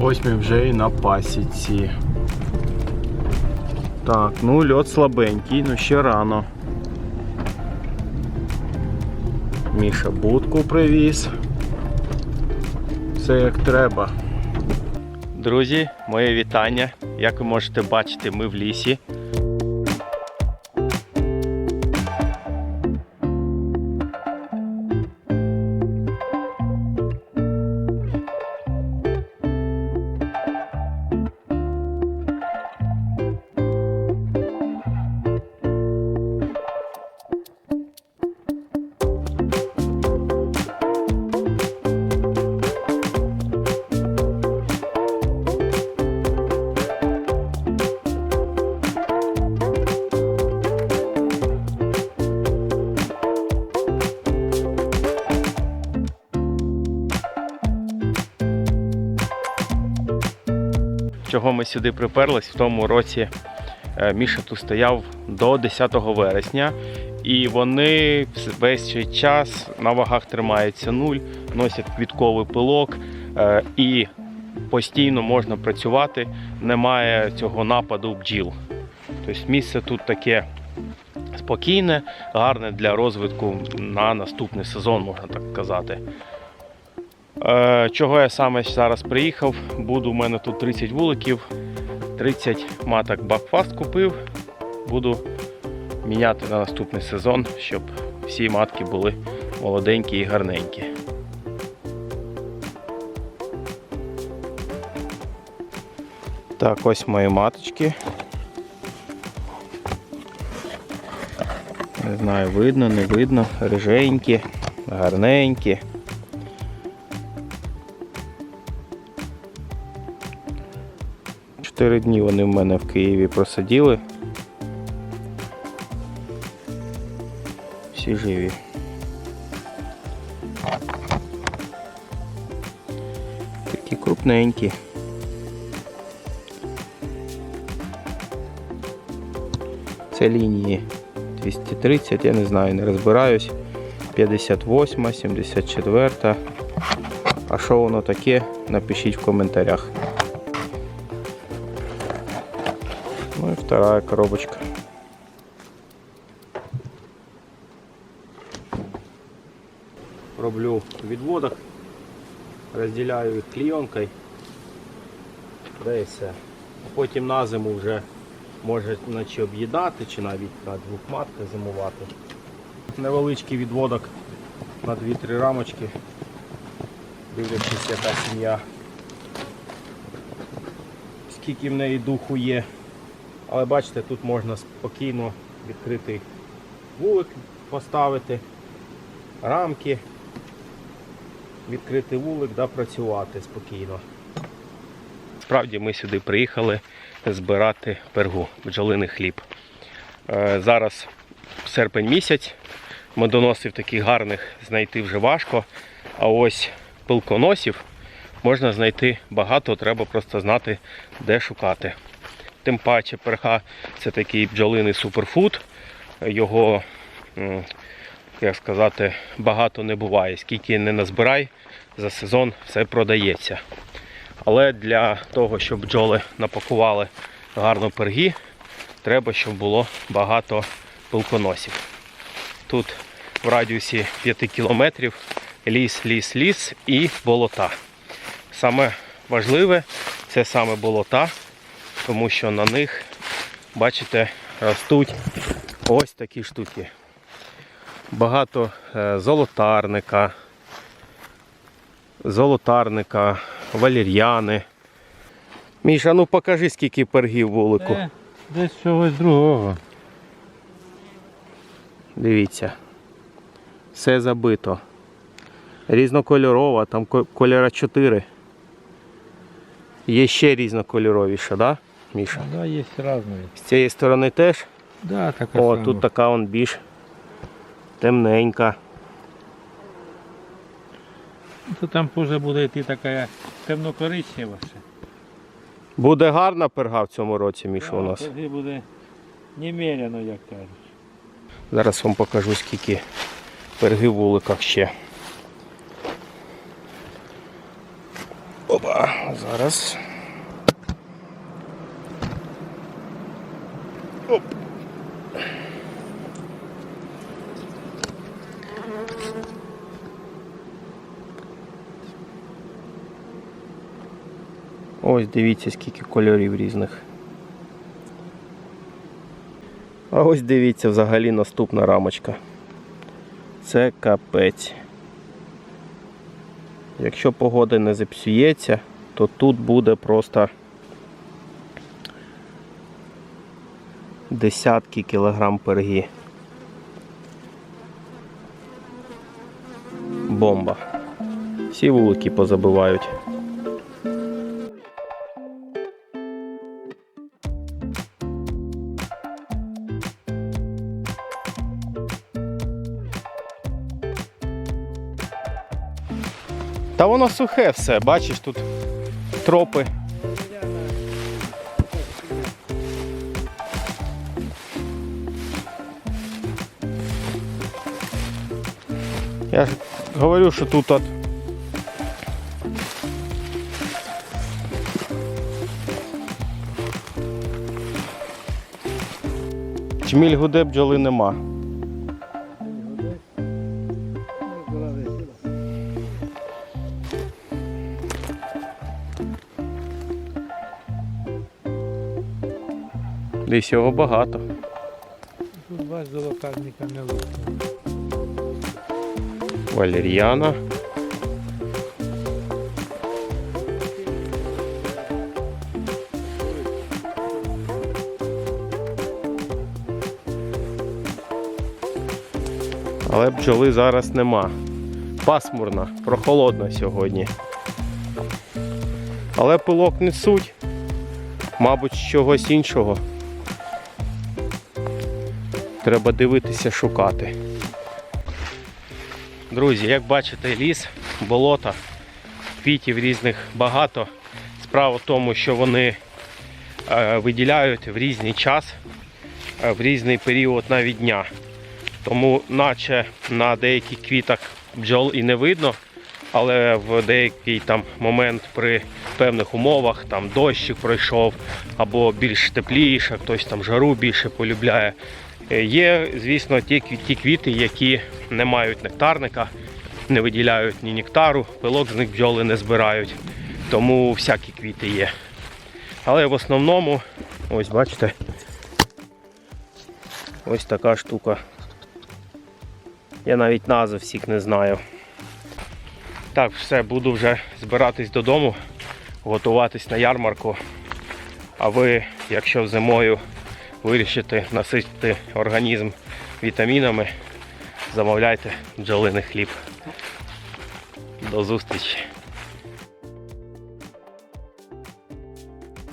Ось ми вже і на пасіці. Так, ну льот слабенький, ну ще рано. Міша будку привіз. Все як треба. Друзі, моє вітання. Як ви можете бачити, ми в лісі. Чого ми сюди приперлись? В тому році е, Міша тут стояв до 10 вересня, і вони весь цей час на вагах тримаються нуль, носять квітковий пилок е, і постійно можна працювати, немає цього нападу бджіл. Тобто місце тут таке спокійне, гарне для розвитку на наступний сезон, можна так казати. Е, Чого я саме зараз приїхав? Буду у мене тут 30 вуликів, 30 маток Бакфаст купив. Буду міняти на наступний сезон, щоб всі матки були молоденькі і гарненькі. Так, ось мої маточки. Не знаю, видно, не видно, риженькі, гарненькі. Чотири дні вони в мене в Києві просиділи. Всі живі. Такі крупненькі. Це лінії 230, я не знаю, не розбираюсь. 58, 74. А що воно таке? Напишіть в коментарях. Вторая коробочка. Роблю відводок, розділяю їх клійонкою. Де потім на зиму вже може наче об'їдати, чи навіть на двох матках зимувати. Невеличкий відводок на 2-3 рамочки. Дивлячись, яка сім'я. Скільки в неї духу є. Але бачите, тут можна спокійно відкритий вулик поставити, рамки, відкритий вулик, да, працювати спокійно. Справді ми сюди приїхали збирати пергу, бджолиний хліб. Е, Зараз серпень місяць, медоносів таких гарних знайти вже важко, а ось пилконосів можна знайти багато, треба просто знати, де шукати. Тим паче перха це такий бджолиний суперфуд. Його, як сказати, багато не буває. Скільки не назбирай, за сезон все продається. Але для того, щоб бджоли напакували гарно перги, треба, щоб було багато пилконосів. Тут в радіусі 5 кілометрів ліс, ліс, ліс і болота. Саме важливе це саме болота, тому що на них, бачите, ростуть ось такі штуки. Багато е, золотарника, золотарника, валір'яни. Міша, ну покажи, скільки пергів вулику. Е, Десь чогось другого. Дивіться. Все забито. Різнокольорова, там кольора 4. Є ще різнокольоровіша, да, Міша? Да, є різні. З цієї сторони теж. Да, така О, сама. тут така он більш темненька. То там вже буде йти така темно-коричнева ще. Буде гарна перга в цьому році, Міша, у нас. Тоді буде немеряно, як кажуть. Зараз вам покажу, скільки перги в вуликах ще. Оп. Опа, зараз. Оп. Ось дивіться, скільки кольорів різних. А ось дивіться взагалі наступна рамочка. Це капець. Якщо погода не зіпсується, то тут буде просто десятки кілограм пергі. Бомба. Всі вулики позабивають. Та воно сухе все, бачиш, тут тропи. Я ж говорю, що тут от Чміль гуде бджоли нема. Десь його багато. Тут вас до локальника не лучше. Валер'яна. Але бджоли зараз нема. Пасмурно, прохолодно сьогодні. Але пилок несуть. Мабуть, чогось іншого. Треба дивитися, шукати. Друзі, як бачите, ліс, болото, квітів різних багато. Справа в тому, що вони е, виділяють в різний час, е, в різний період навіть дня. Тому, наче на деяких квітах бджол і не видно, але в деякий там момент при певних умовах, там дощик пройшов, або більш тепліше, хтось там жару більше полюбляє. Е, Є, звісно, ті, ті квіти, які не мають нектарника, не виділяють ні нектару, пилок з них бджоли не збирають. Тому всякі квіти є. Але в основному, ось бачите, ось така штука. Я навіть назв всіх не знаю. Так, все, буду вже збиратись додому, готуватись на ярмарку. А ви, якщо зимою вирішите наситити організм вітамінами, замовляйте бджолиний хліб. До зустрічі!